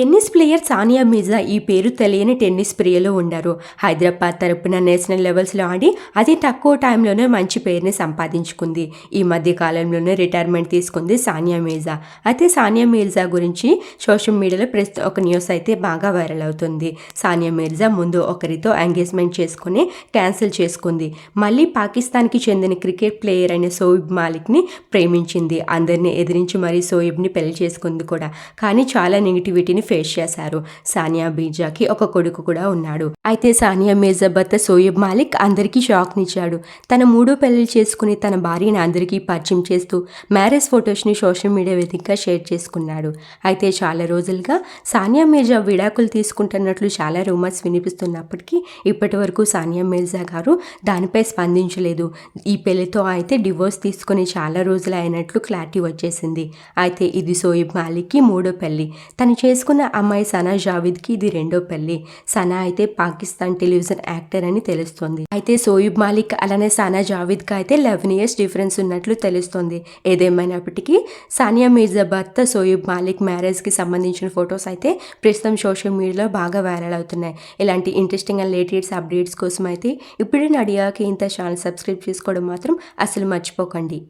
Tennis player Sania Mirza ఈ పేరు తెలియని టెన్నిస్ ప్రియలో ఉండారు. హైదరాబాద్ తరపున నేషనల్ లెవెల్స్లో ఆడి అతి తక్కువ టైంలోనే మంచి పేరుని సంపాదించుకుంది. ఈ మధ్య కాలంలోనే రిటైర్మెంట్ తీసుకుంది సానియా మీర్జా. అయితే సానియా మీర్జా గురించి సోషల్ మీడియాలో ప్రస్తుతం ఒక న్యూస్ అయితే బాగా వైరల్ అవుతుంది. సానియా మీర్జా ముందు ఒకరితో ఎంగేజ్మెంట్ చేసుకుని క్యాన్సిల్ చేసుకుంది. మళ్ళీ పాకిస్తాన్కి చెందిన క్రికెట్ ప్లేయర్ అయిన సోయిబ్ మాలిక్ని ప్రేమించింది. అందరినీ ఎదిరించి మరీ సోయిబ్ని పెళ్ళి చేసుకుంది కూడా. కానీ చాలా నెగిటివిటీని ఫేస్ చేశారు. సానియా బీజాకి ఒక కొడుకు కూడా ఉన్నాడు. అయితే సానియా మీర్జా భర్త సోయబ్ మాలిక్ అందరికీ షాక్నిచ్చాడు తన మూడో పెళ్ళి చేసుకుని తన భార్యను అందరికీ పరిచయం చేస్తూ మ్యారేజ్ ఫొటోస్ని సోషల్ మీడియా వేదికగా షేర్ చేసుకున్నాడు. అయితే చాలా రోజులుగా సానియా మీర్జా విడాకులు తీసుకుంటున్నట్లు చాలా రూమర్స్ వినిపిస్తున్నప్పటికీ ఇప్పటి వరకు సానియా మీర్జా గారు దానిపై స్పందించలేదు. ఈ పెళ్ళితో అయితే డివోర్స్ తీసుకుని చాలా రోజులు అయినట్లు క్లారిటీ వచ్చేసింది. అయితే ఇది సోయిబ్ మాలిక్కి మూడో పెళ్ళి తను చేసుకున్న అమ్మాయి సనా జావేద్కి ఇది రెండో పెళ్ళి సనా అయితే పాకిస్తాన్ టెలివిజన్ యాక్టర్ అని తెలుస్తుంది. అయితే సోయిబ్ మాలిక్ అలానే సనా జావేద్కి అయితే లెవెన్ ఇయర్స్ డిఫరెన్స్ ఉన్నట్లు తెలుస్తుంది. ఏదేమైనప్పటికీ సానియా మీర్జా భర్త సోయిబ్ మాలిక్ మ్యారేజ్కి సంబంధించిన ఫొటోస్ అయితే ప్రస్తుతం సోషల్ మీడియాలో బాగా వైరల్ అవుతున్నాయి. ఇలాంటి ఇంట్రెస్టింగ్ అండ్ లేటెస్ట్ అప్డేట్స్ కోసం అయితే ఇప్పుడే నడియాకి ఇంత ఛానల్ సబ్స్క్రైబ్ చేసుకోవడం మాత్రం అసలు మర్చిపోకండి.